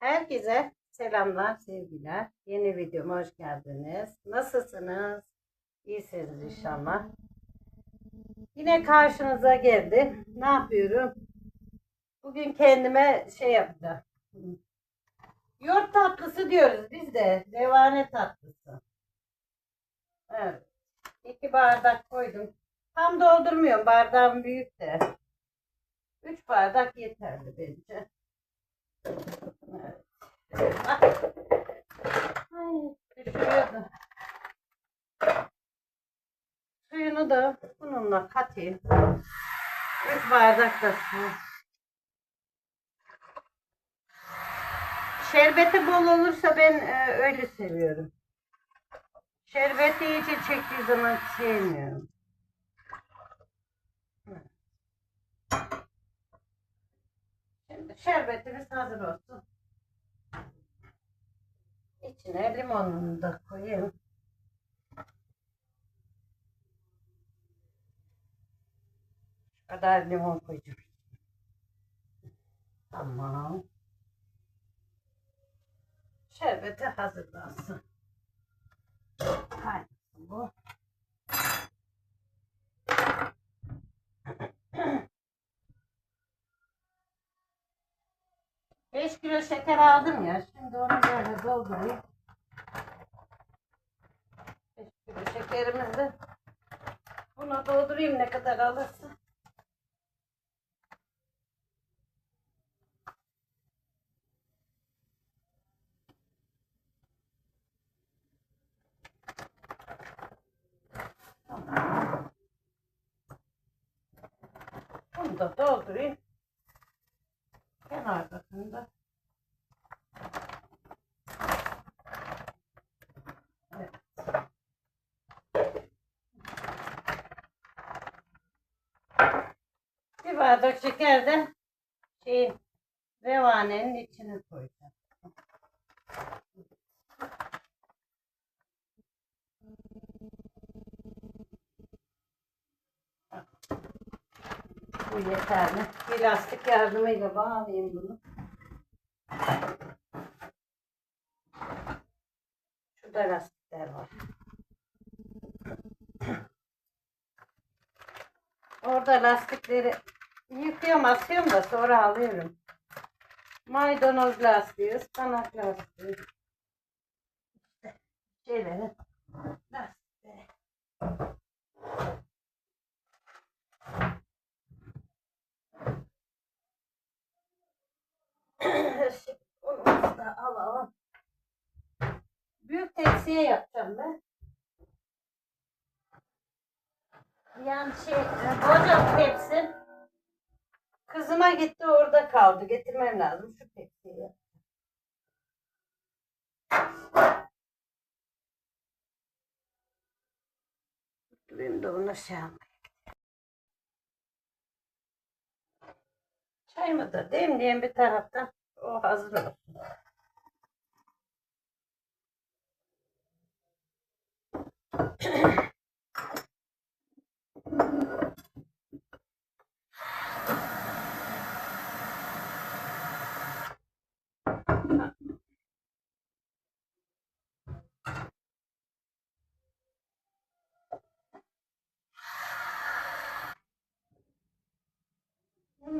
Herkese selamlar, sevgiler. Yeni videoma hoş geldiniz. Nasılsınız? İyisiniz inşallah. Yine karşınıza geldim. Ne yapıyorum? Bugün kendime şey yapacağım. Yoğurt tatlısı diyoruz biz de. Revane tatlısı. Evet. İki bardak koydum. Tam doldurmuyorum. Bardağım büyük de. Üç bardak yeterli bence. Evet. Ay, düşürüyordu. Suyunu da bununla katayım. Üç bardak da su. Şerbeti bol olursa ben e, öyle seviyorum. Şerbeti iyice çektiği zaman sevmiyorum. Şerbetimiz hazır olsun. İçine limonunu da koyayım. Şu kadar limon koyacağım. Tamam. Şerbeti hazırlansın. Kaynasın bu. Beş kilo şeker aldım ya. Şimdi onu böyle doldurayım. Beş kilo şekerimizi. Bunu doldurayım ne kadar alırsa. Bunu da doldurayım. Kenardasında. Evet. Bir bardak şeker de revanenin içine koyacağım. Bu yeterli. Bir lastik yardımıyla bağlayayım bunu. Şurada lastikler var. Orada lastikleri yıkıyorum asıyorum da sonra alıyorum. Maydanoz lastiği, ıspanak lastiği. İşte şeyleri lastikleri. Şimdi unumuzu da alalım. Büyük tepsiye yapacağım ben. Yani şey, e, koca tepsi. Kızıma gitti orada kaldı. Getirmem lazım şu tepsiyi. Benim de bunu şey yapmayayım. Çayımı da demleyen bir taraftan o hazır olsun.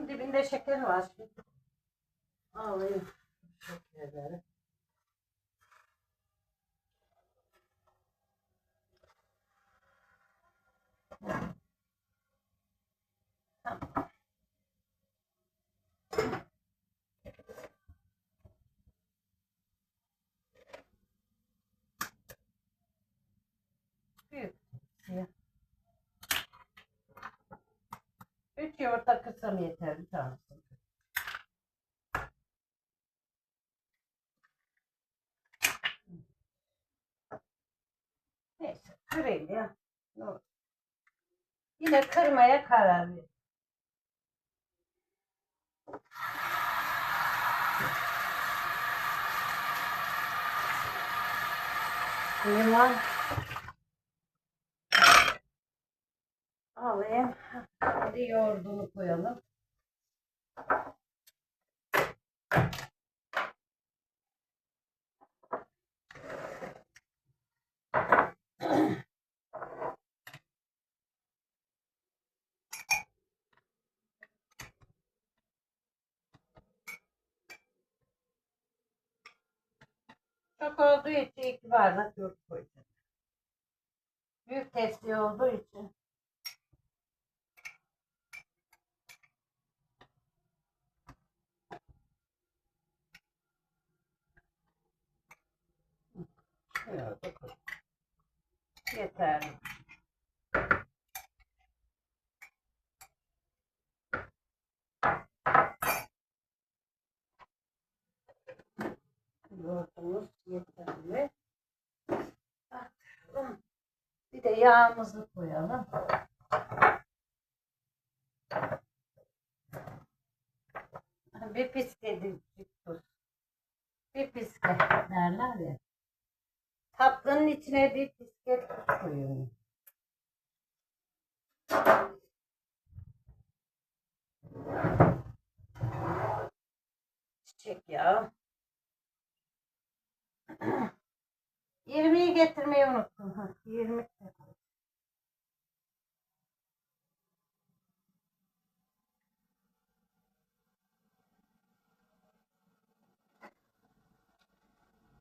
Dibinde şeker var. Alayım şekerleri. Tamam. Büyük. tepsiye. Üç yumurta kırsam yeter bir tanesi. Neyse kırayım ya. Ne olur. Yine kırmaya karar verdim. Limon. Alayım. Hadi yoğurdunu koyalım. Çok olduğu için iki bardak yoğurt koyacağım. Büyük tepsi olduğu için. Ya, dokuz. Yeter. Yoğurdumuz yeterli. Bakalım. Bir de yağımızı koyalım. Bir piske tuz. Bir piske derler ya. Tatlının içine bir piske koyuyorum. Çiçek yağı. 20'yi getirmeyi unuttum. Ha, 20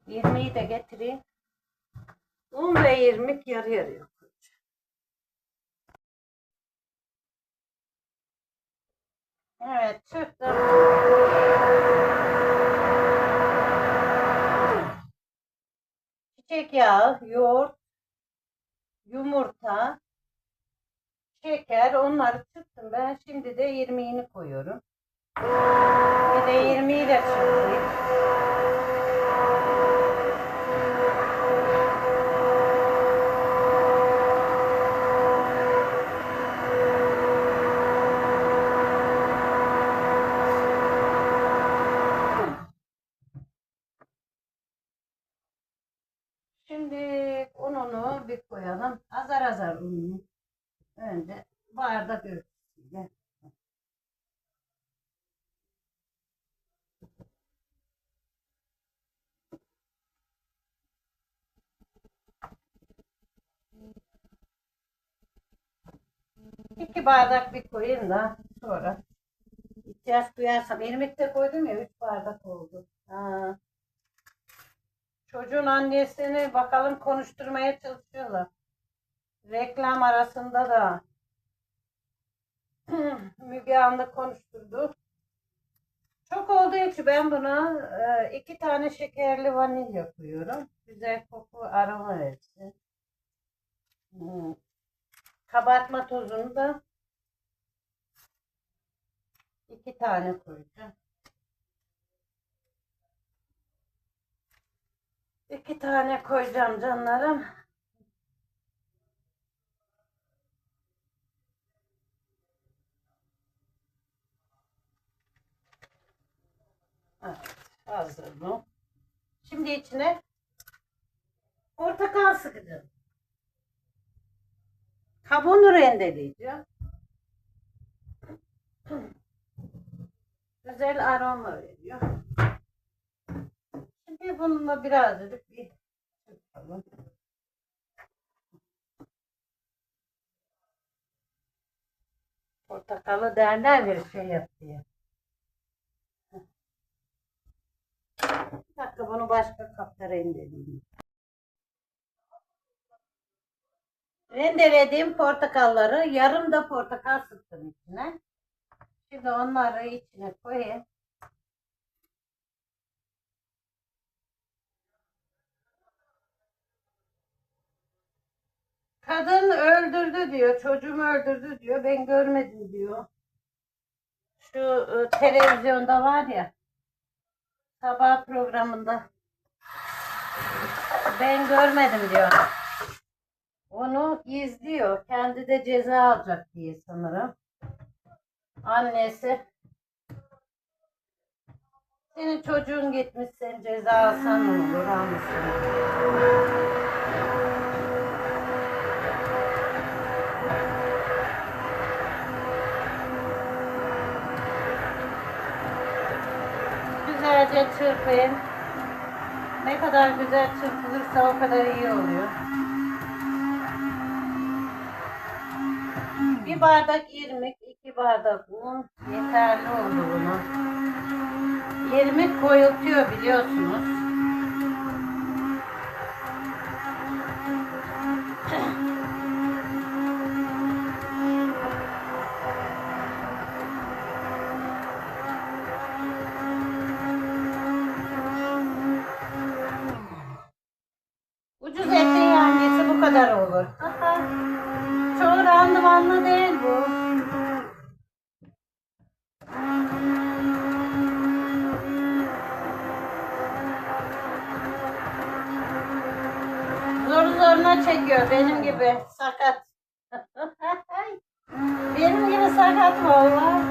20'yi de getireyim. Un ve irmik yarı yarıya. Evet çıktım. Çiçek yağı, yoğurt, yumurta, şeker onları çıktım. Ben şimdi de irmiğini koyuyorum. Bir de irmiği de çıktı. Şimdi bir koyalım. Azar azar ununu. Önce bardak ölçüsüyle. İki bardak bir koyayım da sonra ihtiyaç duyarsam irmikte koydum ya üç bardak oldu. Ha. Çocuğun annesini bakalım konuşturmaya çalışıyorlar. Reklam arasında da Müge Anlı konuşturdu. Çok olduğu için ben buna e, iki tane şekerli vanilya koyuyorum. Güzel koku aroma versin. Hmm. Kabartma tozunu da iki tane koyacağım. İki tane koyacağım canlarım. Evet, hazır bu. Şimdi içine portakal sıkacağım. Kabuğunu rendeleyeceğim. Güzel aroma veriyor. Şimdi bununla birazcık bir çırpalım. Portakalı derler bir şey yap diye. Bir dakika bunu başka kapta rendeleyeyim. Rendelediğim portakalları yarım da portakal sıktım içine. Şimdi onları içine koyayım. Kadın öldürdü diyor, çocuğumu öldürdü diyor, ben görmedim diyor. Şu e, televizyonda var ya, sabah programında. Ben görmedim diyor. Onu izliyor, kendi de ceza alacak diye sanırım. Annesi. Senin çocuğun gitmiş, sen ceza alsan olur, almışsın. Güzelce çırpayım. Ne kadar güzel çırpılırsa o kadar iyi oluyor. Bir bardak irmik, iki bardak un yeterli oldu buna. İrmik koyultuyor biliyorsunuz. Benim gibi sakat. benim gibi sakat valla.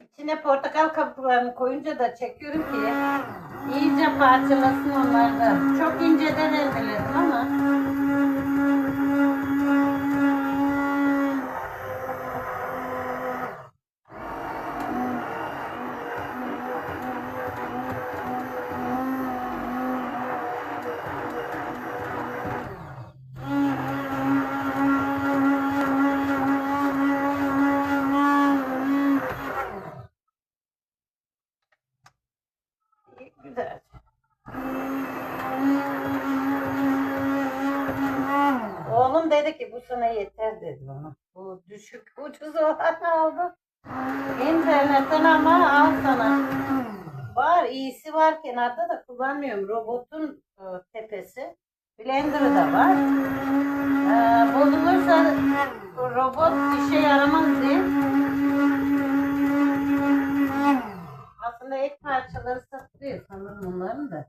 İçine portakal kabuklarını koyunca da çekiyorum ki iyice parçalasın onları da. Çok inceden rendeledim ama. Dedi ki bu sana yeter dedi bana. Bu düşük ucuz olan aldı. İnternetten ama al sana. Var iyisi var kenarda da kullanmıyorum. Robotun e, tepesi. Blender'ı da var. E, bozulursa robot işe yaramaz diye. Aslında ek parçaları satılıyor sanırım onların da.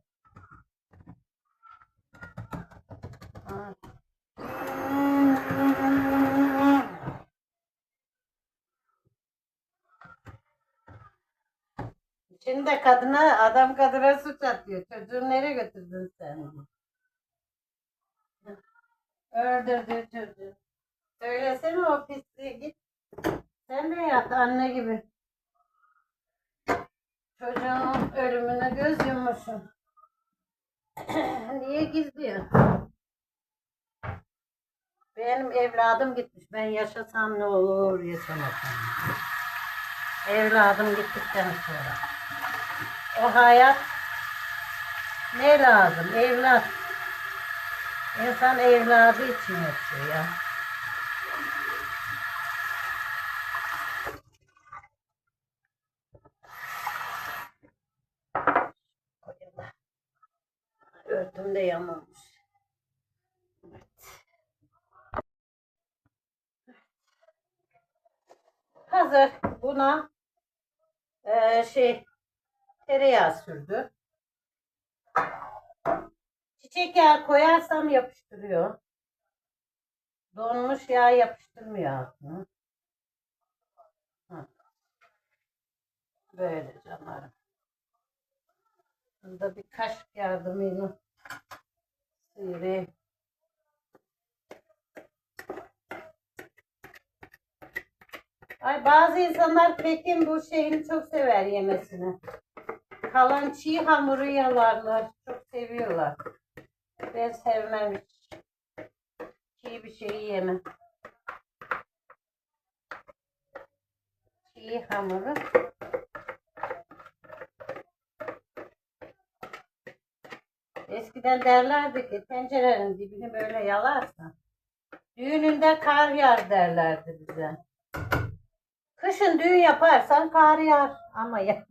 Ha. Şimdi kadına, adam kadına suç atıyor. Çocuğu nereye götürdün sen? Öldürdü çocuğu. Söylesene o pisliği git. Sen de yat anne gibi. Çocuğun ölümüne göz yummuşsun. Niye gizliyor? Benim evladım gitmiş. Ben yaşasam ne olur, yaşamasam. Evladım gittikten sonra. O hayat ne lazım? Evlat. İnsan evladı için yaşıyor ya. Örtüm de yamamış. Evet. Hazır buna eee, şey tereyağı sürdü. Çiçek yağı koyarsam yapıştırıyor. Donmuş yağ yapıştırmıyor altına. Böyle canlarım. Burada bir kaşık yardımıyla sıyırayım. Ay bazı insanlar pekin bu şeyini çok sever yemesini. Kalan çiğ hamuru yalarlar. Çok seviyorlar. Ben sevmem hiç. Çiğ bir şeyi yemem. Çiğ hamuru. Eskiden derlerdi ki tencerenin dibini böyle yalarsan düğününde kar yağar derlerdi bize. Kışın düğün yaparsan kar yağar ama ya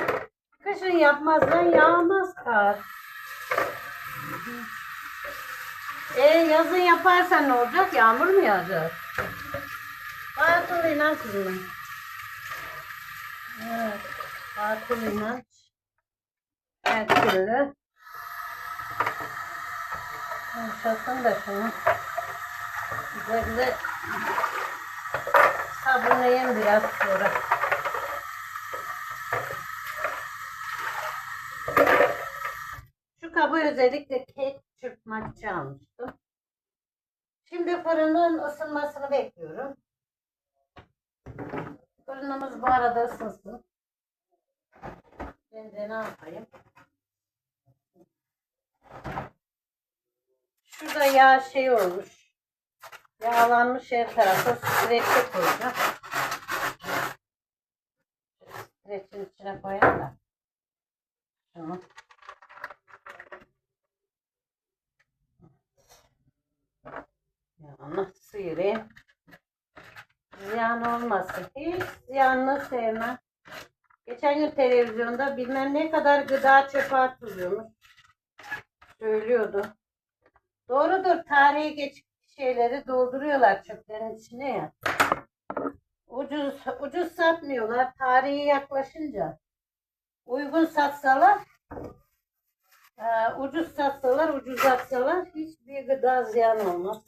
kışın yapmazsan yağmaz kar. E yazın yaparsan ne olacak? Yağmur mu yağacak? Batıl inanç kızım. Evet. Batıl inanç. Her türlü. Yumuşasın da şunu. Güzel güzel sabunlayayım biraz sonra. Şu kabı özellikle kek çırpmak için almıştım. Şimdi fırının ısınmasını bekliyorum. Fırınımız bu arada ısınsın. Ben de ne yapayım? Şurada yağ şey olmuş. Yağlanmış her tarafı streçe koyacağım. Streçin içine koyayım da. Şunu. Yağını sıyırayım. Ziyan olmasın. Hiç ziyanını sevmem. Geçen gün televizyonda bilmem ne kadar gıda çöpe atılıyormuş. söylüyordu. Doğrudur tarihi geç şeyleri dolduruyorlar çöplerin içine ya. Ucuz ucuz satmıyorlar. Tarihi yaklaşınca uygun satsalar e, ucuz satsalar hiçbir gıda ziyan olmaz.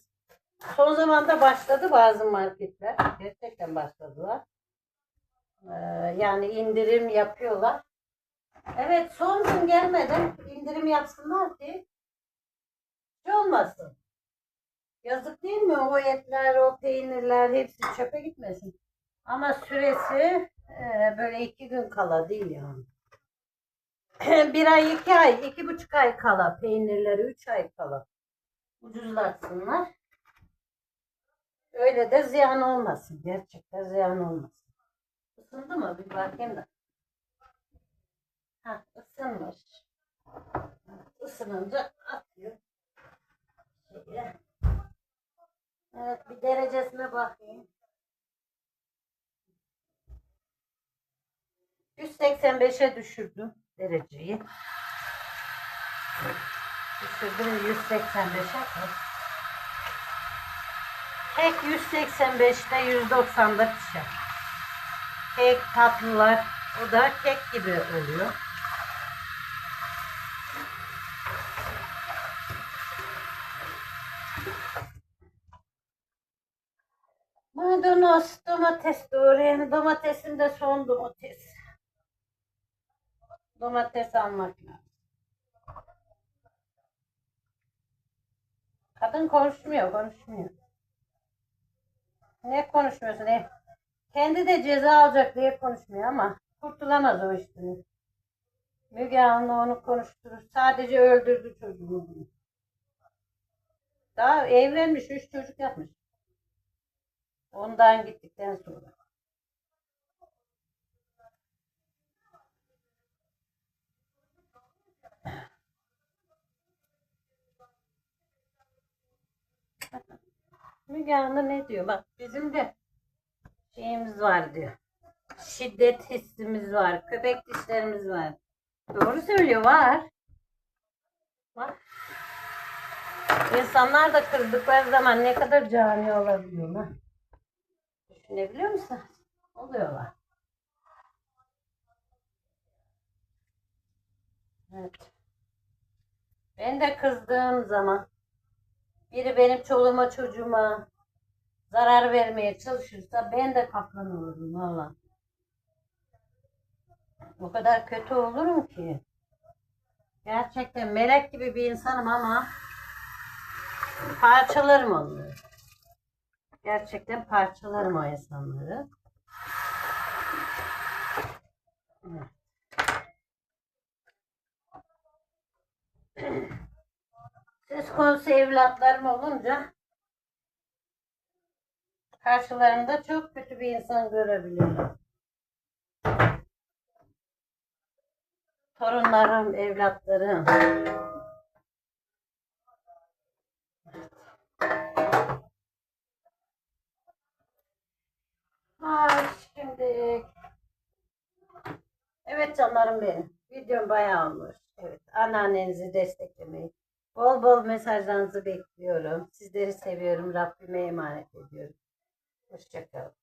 Son zamanda başladı bazı marketler. Gerçekten başladılar. E, yani indirim yapıyorlar. Evet son gün gelmeden indirim yapsınlar ki şey olmasın. Yazık değil mi? O etler, o peynirler hepsi çöpe gitmesin. Ama süresi e, böyle iki gün kala değil yani. bir ay, iki ay, iki buçuk ay kala peynirleri, üç ay kala ucuzlatsınlar. Öyle de ziyan olmasın. Gerçekten ziyan olmasın. Isındı mı? Bir bakayım da. Ha, ısınmış. Isınınca atıyor. Şöyle. Evet bir derecesine bakayım. 185'e düşürdüm dereceyi. Düşürdüm 185'e. Kek 185'te 190'da pişer. Kek tatlılar o da kek gibi oluyor. Maydanoz, domates doğrayayım. Domatesim de son domates. Domates almak lazım. Kadın konuşmuyor, konuşmuyor. Ne konuşmuyorsun? Ne? Kendi de ceza alacak diye konuşmuyor ama kurtulamaz o işten. Müge Anlı onu konuşturur. Sadece öldürdü çocuğunu. Daha evlenmiş, üç çocuk yapmış. Ondan gittikten sonra. Müge Anlı ne diyor? Bak bizim de şeyimiz var diyor. Şiddet hissimiz var. Köpek dişlerimiz var. Doğru söylüyor var. Var. İnsanlar da kırdıkları zaman ne kadar cani olabiliyorlar. Düşünebiliyor musun? Oluyorlar. Evet. Ben de kızdığım zaman biri benim çoluğuma çocuğuma zarar vermeye çalışırsa ben de kaplan olurum valla. O kadar kötü olurum ki. Gerçekten melek gibi bir insanım ama parçalarım onları. Gerçekten parçalarım o insanları. Evet. Söz konusu evlatlarım olunca karşılarında çok kötü bir insan görebiliyorum. Torunlarım, evlatlarım. Ay şimdi. Evet canlarım benim. Videom bayağı olmuş. Evet anneannenizi desteklemeyi. Bol bol mesajlarınızı bekliyorum. Sizleri seviyorum. Rabbime emanet ediyorum. Hoşçakalın.